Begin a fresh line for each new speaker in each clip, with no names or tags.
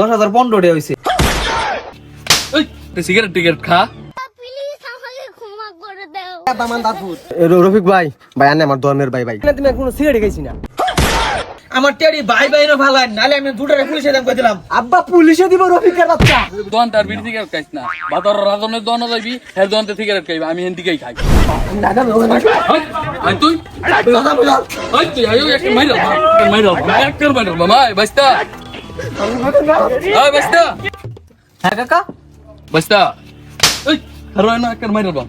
দশ হাজার পনেরো হয়েছে
সিগারেট টিগারেট খা।
রফিক ভাই ভাই আনে আমার ধর্মের ভাই ভাই। তুমি কোনো সিগারেট খাইছি না।
আমার টেডি ভাই ভাই নো ভালো নালে আমি দুটারে পুলিশে দাম করে দিলাম
আব্বা পুলিশে দিব রফিকের বাচ্চা।
দোকান তার বিড়ি সিগারেট খাইস না। বাতর রাজনের দোকানে যাবি হের দোকানতে সিগারেট খাইবি আমি হেন দিকেই খাই আই তুই? ওই তুই আয়ো একটা মাইরা মাইরা একটা মাইরা মামা বাস্তা
হ্যাঁ কাকা?
বাস্তা ওই হারো না একটা মাইরা বাম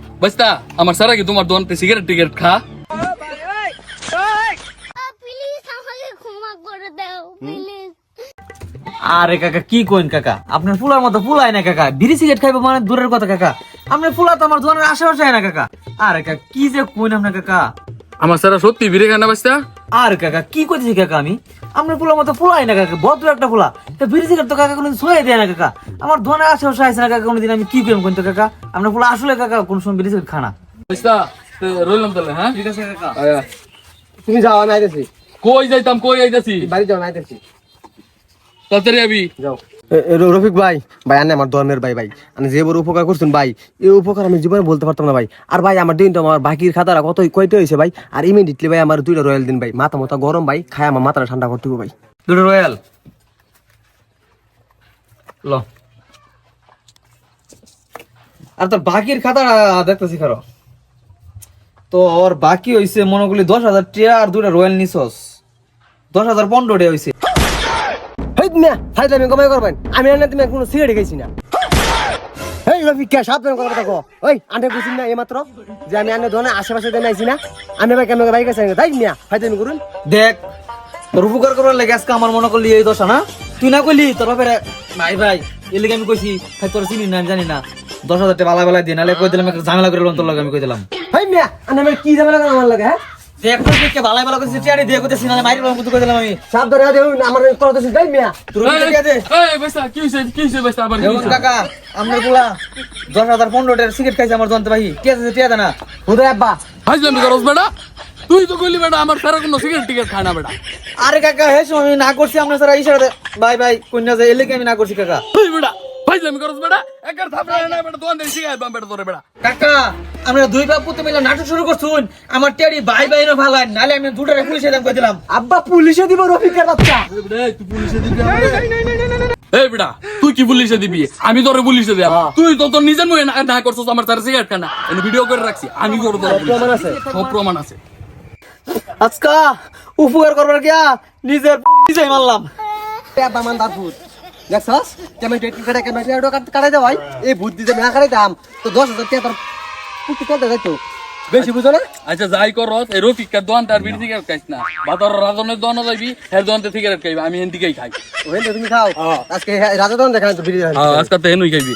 আমার সারা কি তোমার দোকানতে সিগারেট টিগারেট খা?
প্লিজ আমাকে ক্ষমা করে দাও প্লিজ
আরে কাকা কি কইন কাকা? আপনার ফুলার মতো ফুলাই না কাকা। বিড়ি সিগারেট খাইবো মানে দূরের কথা কাকা। আপনার ফুলা তো আমার দোকানের আশেপাশে না কাকা। আরে কাকা কি যে কইন আপনার কাকা?
আমার সারা সত্যি বিড়ি খায় না বাস্তা
আর কাকা কি করছি কাকা আমি? আমরা ফুলার মতো ফুলাই না কাকা ভদ্র একটা ফুলা তা বিড়ি সিগারেট তো কাকা কোনোদিন শোয়াই দেয় না কাকা। আমার দোকানের আশেপাশে আসে না কাকা কোনোদিন আমি কি কইম কোন তো কাকা? আমরা ফুলা আসলে কাকা কোন সময় বিড়ি সিগারেট খানা
তো রইলাম তাহলে হ্যাঁ?
ঠিক আছে কাকা।
তুমি যাও না আইতেছি।
কই যাইতাম কই আইতাছি?
বাড়ি যাও নাই আইতেছি।
তাড়াতাড়ি আবি।
যাও। রফিক ভাই ভাই, আনে আমার ধর্মের ভাই ভাই। আমি যে বড় উপকার করছেন ভাই এই উপকার আমি জীবনে বলতে পারতাম না, ভাই। আর ভাই, আমার দিন তো আমার বাকির খাতারা কত কয়টা হয়েছে ভাই। আর ইমিডিয়েটলি ভাই, আমার দুইটা রয়্যাল দিন, ভাই। মাথা মাথা গরম, ভাই, খায় আমার মাথাটা ঠান্ডা করতে ভাই।
দুটো রয়্যাল ল। আর তোর বাকির খাতা দেখতেছি খারো তো ওর বাকি হইছে, মনে করলি দশ হাজার টিয়া, আর দুটা রয়্যাল নিছস। দশ হাজার পনেরো টিয়া হইছে।
মিয়া ফাইদা আমি কমাই করবেন আমি আনে তুমি কোনো সিগারেট খাইছি না হেই রফিক কে সাবধান কথা কথা কো ওই আন্ডে বুঝিন না এইমাত্র যে আমি আনে দোনে আশেপাশে দেন আইছি না আমি ভাই কেমন বাইক আছে তাই মিয়া ফাইদা আমি করুন
দেখ তোর উপকার করার লেগে আজকে আমার মনে করলি এই দশা না? তুই না কইলি তোর বাপের ভাই ভাই এর লেগে আমি কইছি ভাই তোর চিনি না আমি জানি না। দশ হাজার টাকা বালা বেলা দিয়ে নাহলে কই দিলাম একটা ঝামেলা করে তোর লগে আমি কই দিলাম।
হেই মিয়া আমার কি ঝামেলা করে আমার লাগে হ্যাঁ?
দেখ দিকে বালা বেলা কইছিস টিয়া দিয়ে কইতেছি না মাইরি বাবু কই দিলাম আমি।
সাবধানে দেও আমার কথা তো তাই মিয়া।
তোর টিয়া দে।
এই বাস্তা কি হইছে কি হইছে বাস্তা আবার কি?
কাকা আপনারগুলা দশ হাজার পনেরো টাকার সিগারেট খাইছে আমার দন্ত ভাই। টিয়া আছে টিয়া দেনা
হুদয় আব্বা।
হাজলামি করস বেটা। তুই তো কইলি বেটা আমার সারা কোনো সিগারেট টিগারেট খায় না বেটা।
আরে কাকা হে আমি না করছি আপনার সারা ইশারা ভাই ভাই কন্যা যায় এলে কি আমি না করছি কাকা?
তুই বেটা হাজলামি করস বেটা। একবার থাপড়া না বেটা দোকান থেকে সিগারেট বাম বেটা তোরে বেটা।
কাকা আমরা দুই বাপ পুতে মিলে নাটক শুরু করছুন আমার টেডি ভাই ভাই নো ভালো নালে আমি দুটারে পুলিশে দাম করে দিলাম।
আব্বা পুলিশে দিব রফিকের বাচ্চা।
এই বেটা তুই কি পুলিশে দিবি? আমি তোরে পুলিশে দিয়া তুই তো তোর নিজের মুখে না না করছস আমার সারা সিগারেট খানা। ভিডিও করে রাখছি। আমি করে তোর প্রমাণ আছে। সব প্রমাণ আছে।
আজকা উপকার করবার গিয়া নিজের নিজেই মারলাম।
আব্বা মান দারপুর দেখছস? কেমন টেট কাটা কেমন কাটাই দাও ভাই। এই বুদ্ধি যে না কাটাইতাম তো দশ হাজার টাকা তোর পুটি চলতে যাইতো। বেশি বুঝো না?
আচ্ছা যাই করস এই রফিকার দোয়ান তার বিড়ি থেকে খাইস না। বাতর রাজনের দোকানে যাবি হের দোয়ান থেকে খাইবি আমি হেন দিকেই খাই
ওই তুমি খাও। আজকে রাজা দোয়ান দেখান তো বিড়ি
আজকে তো হেনুই খাইবি।